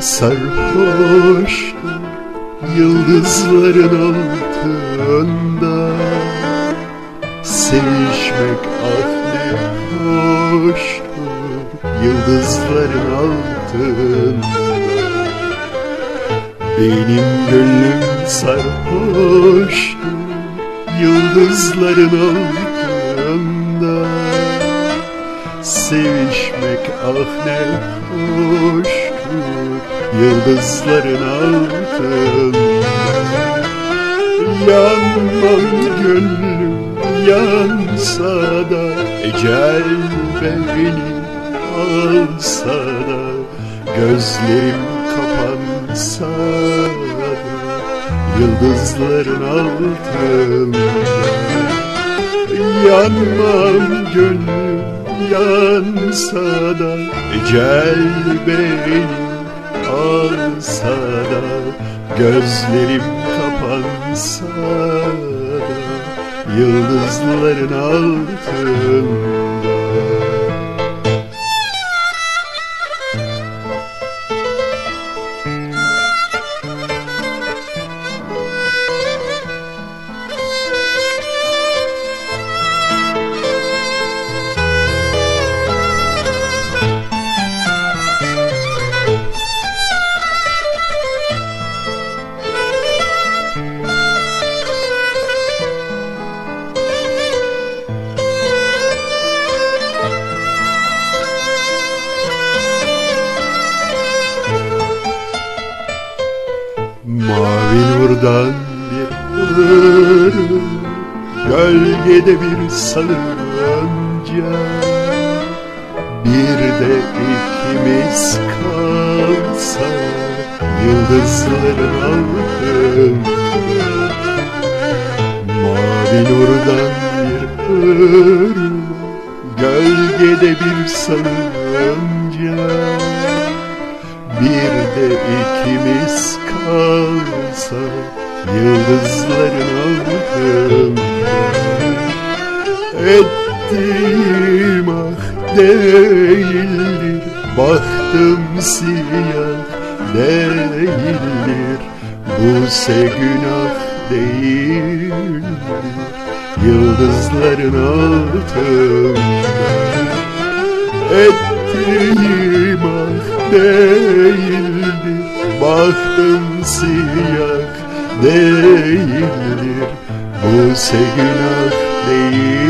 sarhoştur Yıldızların altında. Sevişmek ne hoştur Yıldızların altında. Benim gönlüm sarhoştur Yıldızların altında. Sevişmek ah ne hoştur Yıldızların altında Yanmam gönlüm yansa da Ecel beni alsa da Gözlerim kapansa da Yıldızların altında Yanmam gönlüm yansa da Ecel beni alsa da Gözlerim kapansa da Yıldızların altında Nurdan bir ırım Gölgede bir salınca Bir de ikimiz kalsa Yıldızların altında Mavi nurdan bir ırım Gölgede bir salınca bir de ikimiz kalsa Yıldızların altında Ettiğim ah değildir Bahtım siyah değildir. Buse günah değildir Yıldızların altında. Ettiğim değildir. Bahtım siyah değildir. Bu günah değildir